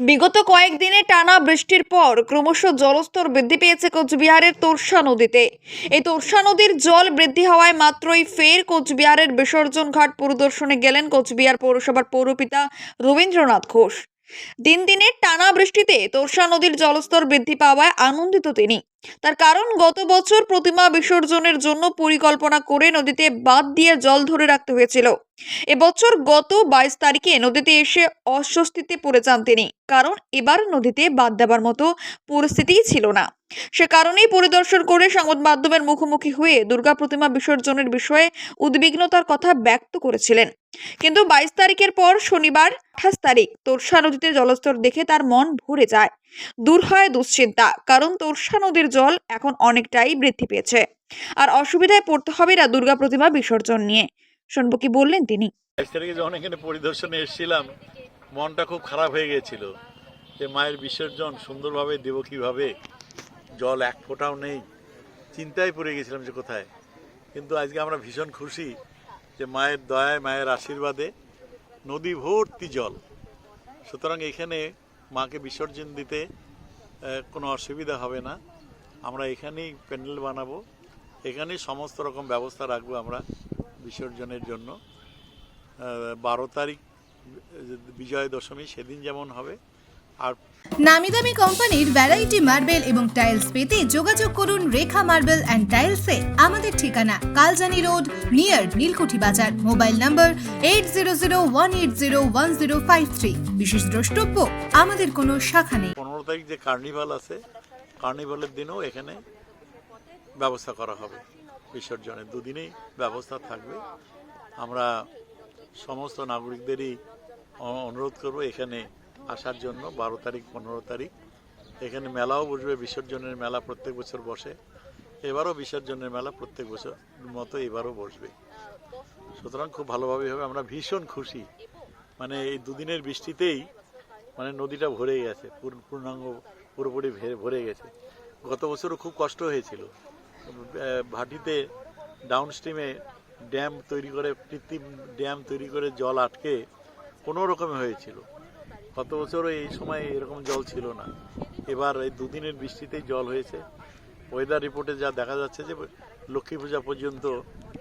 বিগত কয়েকদিনে টানা বৃষ্টির পর ক্রমশ জলস্তর বৃদ্ধি পেয়েছে কোচবিহারের তোরসা নদীতে। এই তোরসা নদীর জল বৃদ্ধি হওয়ায় মাত্রই ফের কোচবিহারের বিসর্জন ঘাট পরিদর্শনে গেলেন কোচবিহার পৌরসভার পৌরপিতা রবীন্দ্রনাথ ঘোষ। দিন দিনের টানা বৃষ্টিতে তোরসা নদীর জলস্তর বৃদ্ধি পাওয়ায় আনন্দিত তিনি। তার কারণ, গত বছর প্রতিমা বিসর্জনের জন্য পরিকল্পনা করে নদীতে বাদ দিয়ে জল ধরে রাখতে হয়েছিল। এবছর গত বাইশ তারিখে নদীতে এসে অস্বস্তিতে পড়ে যান তিনি। কারণ, এবার নদীতে বাদ দেওয়ার মতো পরিস্থিতিই ছিল না। সে কারণেই পরিদর্শন করে সংবাদ মাধ্যমের মুখোমুখি হয়ে দুর্গা প্রতিমা বিসর্জনের বিষয়ে উদ্বিগ্নতার কথা ব্যক্ত করেছিলেন। কিন্তু বাইশ তারিখের পর শনিবার আঠাশ তারিখ তোরসা নদীতে জলস্তর দেখে তার মন ভরে যায়। দূর হয় দুশ্চিন্তা, কারণ তোরসা নদীর জল এখন অনেকটাই বৃদ্ধি পেয়েছে। আর অসুবিধায় পড়তে হবে না দুর্গা প্রতিমা বিসর্জন নিয়ে। শুনব কি বললেন তিনি? যখন এখানে পরিদর্শনে এসেছিলাম, মনটা খুব খারাপ হয়ে গিয়েছিল যে মায়ের বিসর্জন সুন্দরভাবে দেব কীভাবে জল এক ফোঁটাও নেই। চিন্তায় পড়ে গেছিলাম যে কোথায়। কিন্তু আজকে আমরা ভীষণ খুশি যে মায়ের দয়ায়, মায়ের আশীর্বাদে নদী ভর্তি জল। সুতরাং এখানে মাকে বিসর্জন দিতে কোনো অসুবিধা হবে না। আমরা এখানেই প্যান্ডেল বানাবো। এখানেই সমস্ত রকম ব্যবস্থা রাখব আমরা বিসর্জনের জন্য। বারো তারিখ বিজয় দশমী সেদিন যেমন হবে আর নামি দামি কোম্পানির ভ্যারাইটি মার্বেল এবং টাইলস পেতে যোগাযোগ করুন রেখা মার্বেল অ্যান্ড টাইলসে আমাদের ঠিকানা Kaljani road near Nilkuthi Bazar. Mobile number eight zero zero one eight zero one zero five three বিশেষ দ্রষ্টব্য আমাদের কোনো শাখা নেই। পনেরো তারিখ যে কার্নিভাল আছে কার্নিভালের দিনেও এখানে ব্যবস্থা করা হবে। বিসর্জনের দুদিনেই ব্যবস্থা থাকবে। আমরা সমস্ত নাগরিকদেরই অনুরোধ করব এখানে আসার জন্য বারো তারিখ, পনেরো তারিখ। এখানে মেলাও বসবে, বিসর্জনের মেলা প্রত্যেক বছর বসে। এবারও বিসর্জনের মেলা প্রত্যেক বছর মতো এবারও বসবে। সুতরাং খুব ভালোভাবে হবে, আমরা ভীষণ খুশি। মানে এই দুদিনের বৃষ্টিতেই মানে নদীটা ভরে গেছে পুর- পূর্ণাঙ্গ পুরোপুরি ভরে গেছে। গত বছরও খুব কষ্ট হয়েছিল। ভাটিতে ডাউন স্ট্রিমে ড্যাম তৈরি করে, কৃত্রিম ড্যাম তৈরি করে জল আটকে কোনো রকমে হয়েছিল। গত বছরও এই সময় এরকম জল ছিল না। এবার এই দুদিনের বৃষ্টিতেই জল হয়েছে। ওয়েদার রিপোর্টে যা দেখা যাচ্ছে যে, লক্ষ্মী পূজা পর্যন্ত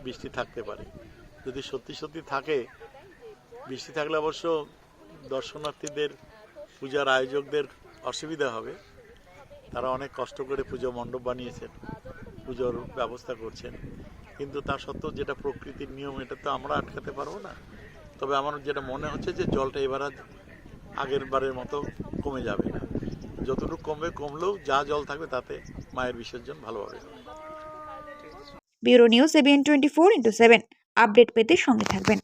বৃষ্টি থাকতে পারে। যদি সত্যি সত্যি থাকে, বৃষ্টি থাকলে অবশ্য দর্শনার্থীদের, পূজার আয়োজকদের অসুবিধা হবে। তারা অনেক কষ্ট করে পুজো মণ্ডপ বানিয়েছেন, পুজোর ব্যবস্থা করছেন। কিন্তু তা সত্ত্বেও যেটা প্রকৃতির নিয়ম, এটা তো আমরা আটকাতে পারব না। তবে আমার যেটা মনে হচ্ছে যে, জলটা এবার আগের বারের মতো কমে যাবে না। যতটুকু কমবে, কমলেও যা জল থাকবে তাতে মায়ের বিসর্জন ভালোভাবে হবে। Bureau news ABN twenty four into seven. Update পেতে সঙ্গে থাকবেন।